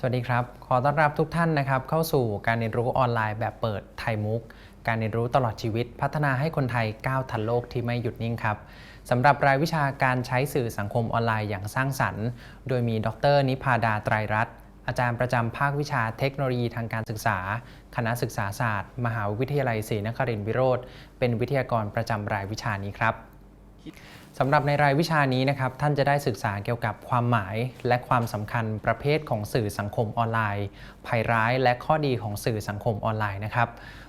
สวัสดีครับ ขอต้อนรับทุกท่านนะครับเข้าสู่การเรียนรู้ออนไลน์แบบเปิดไทยมุก การเรียนรู้ตลอดชีวิต พัฒนาให้คนไทยก้าวทันโลกที่ไม่หยุดนิ่งครับสำหรับรายวิชาการใช้สื่อสังคมออนไลน์อย่างสร้างสรรค์ โดยมีดร นิพาดาไตรรัตน์อาจารย์ประจำภาควิชาเทคโนโลยีทางการศึกษา คณะศึกษาศาสตร์ มหาวิทยาลัยศรีนครินทรวิโรธเป็นวิทยากรประจำรายวิชานี้ครับ สำหรับในรายวิชานี้นะครับท่านจะได้ศึกษาเกี่ยวกับความหมายและความสำคัญประเภทของสื่อสังคมออนไลน์ ภัยร้ายและข้อดีของสื่อสังคมออนไลน์นะครับ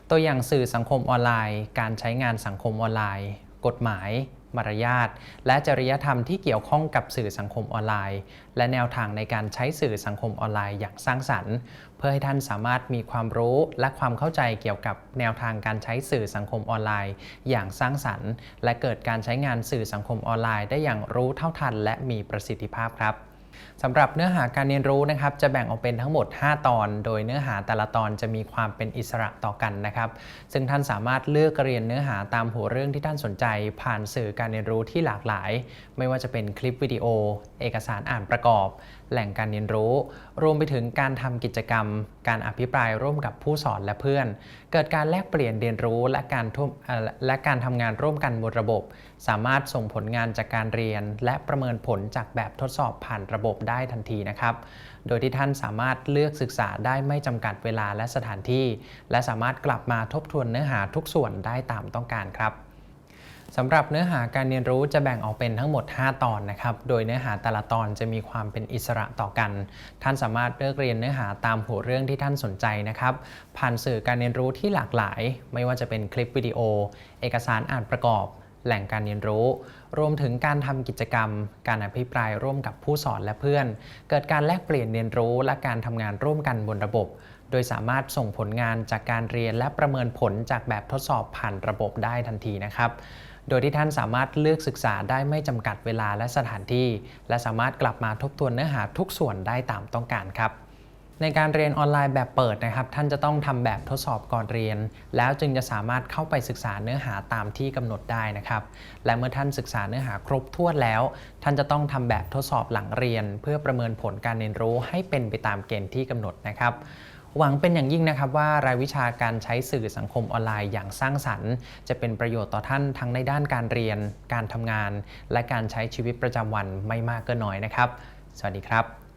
ตัวอย่างสื่อสังคมออนไลน์ การใช้งานสังคมออนไลน์ กฎหมาย มารยาท และจริยธรรมที่เกี่ยวข้องกับสื่อสังคมออนไลน์ และแนวทางในการใช้สื่อสังคมออนไลน์อย่างสร้างสรรค์ เพื่อให้ท่านสามารถมีความรู้และความเข้าใจเกี่ยวกับแนวทางการใช้สื่อสังคมออนไลน์ อย่างสร้างสรรค์ และเกิดการใช้งานสื่อสังคมออนไลน์ ได้อย่างรู้เท่าทัน และมีประสิทธิภาพครับ สำหรับเนื้อหาการเรียนรู้นะครับจะแบ่งออกเป็นทั้งหมด 5 ตอน โดยเนื้อหาแต่ละตอนจะมีความเป็นอิสระต่อกันนะครับ ซึ่งท่านสามารถเลือกเรียนเนื้อหาตามหัวเรื่องที่ท่านสนใจ ผ่านสื่อการเรียนรู้ที่หลากหลาย ไม่ว่าจะเป็นคลิปวิดีโอ เอกสารอ่านประกอบ แหล่งการเรียนรู้ รวมไปถึงการทำกิจกรรม การอภิปรายร่วมกับผู้สอนและเพื่อน เกิดการแลกเปลี่ยนเรียนรู้และการทุ่มและการทำงานร่วมกันบนระบบ สามารถส่งผลงานจากการเรียน และประเมินผลจากแบบทดสอบผ่านระบบได้ทันทีนะครับ โดยที่ท่านสามารถเลือกศึกษาได้ไม่จำกัดเวลาและสถานที่ และสามารถกลับมาทบทวนเนื้อหาทุกส่วนได้ตามต้องการครับสำหรับเนื้อหาการเรียนรู้จะแบ่งออกเป็นทั้งหมด 5 ตอนนะครับ โดยเนื้อหาแต่ละตอนจะมีความเป็นอิสระต่อกัน ท่านสามารถเลือกเรียนเนื้อหาตามหัวเรื่องที่ท่านสนใจนะครับ ผ่านสื่อการเรียนรู้ที่หลากหลาย ไม่ว่าจะเป็นคลิปวิดีโอ เอกสารอ่านประกอบ แหล่งการเรียนรู้ รวมถึงการทำกิจกรรม การอภิปรายร่วมกับผู้สอนและเพื่อน เกิดการแลกเปลี่ยนเรียนรู้และการทำงานร่วมกันบนระบบ โดยสามารถส่งผลงานจากการเรียนและประเมินผลจากแบบทดสอบผ่านระบบได้ทันทีนะครับโดยที่ท่านสามารถเลือกศึกษาได้ไม่จำกัดเวลาและสถานที่ และสามารถกลับมาทบทวนเนื้อหาทุกส่วนได้ตามต้องการครับ ในการเรียนออนไลน์แบบเปิดนะครับ ท่านจะต้องทำแบบทดสอบก่อนเรียน แล้วจึงจะสามารถเข้าไปศึกษาเนื้อหาตามที่กำหนดได้นะครับ และเมื่อท่านศึกษาเนื้อหาครบถ้วนแล้ว ท่านจะต้องทำแบบทดสอบหลังเรียน เพื่อประเมินผลการเรียนรู้ให้เป็นไปตามเกณฑ์ที่กำหนดนะครับหวังเป็นอย่างยิ่งนะครับว่ารายวิชาการใช้สื่อสังคมออนไลน์อย่างสร้างสรรค์ จะเป็นประโยชน์ต่อท่านทั้งในด้านการเรียน การทำงาน และการใช้ชีวิตประจำวันไม่มากก็น้อยนะครับ สวัสดีครับ